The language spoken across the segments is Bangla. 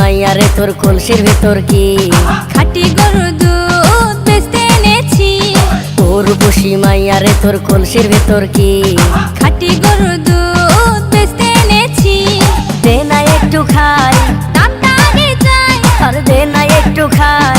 মাইয়ারে তোর কলসির ভেতর কি? খাটি গরু দুধ বেচতে এনেছি। তোর বসি মাইয়ারে তোর কলসির ভেতর কি? খাটি গরু দুধ বেচতে এনেছি। দে না একটু খাই। আর দে না একটু খাই।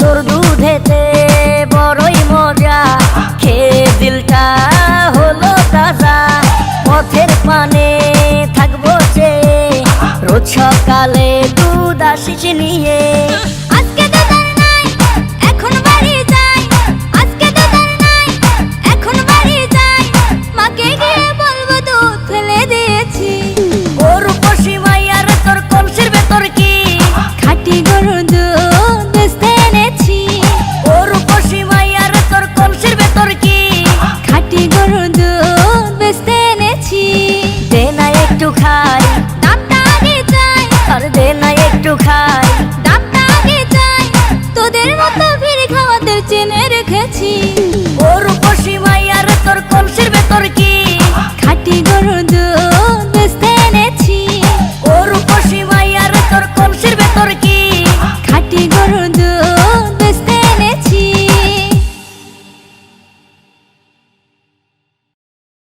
তোর দুধেতে বড়ই মজা। খেয়ে দিলটা হলো তাজা। পথের পানে থাকব চেয়ে রোজ সকালে দুধ আসিস নিয়ে।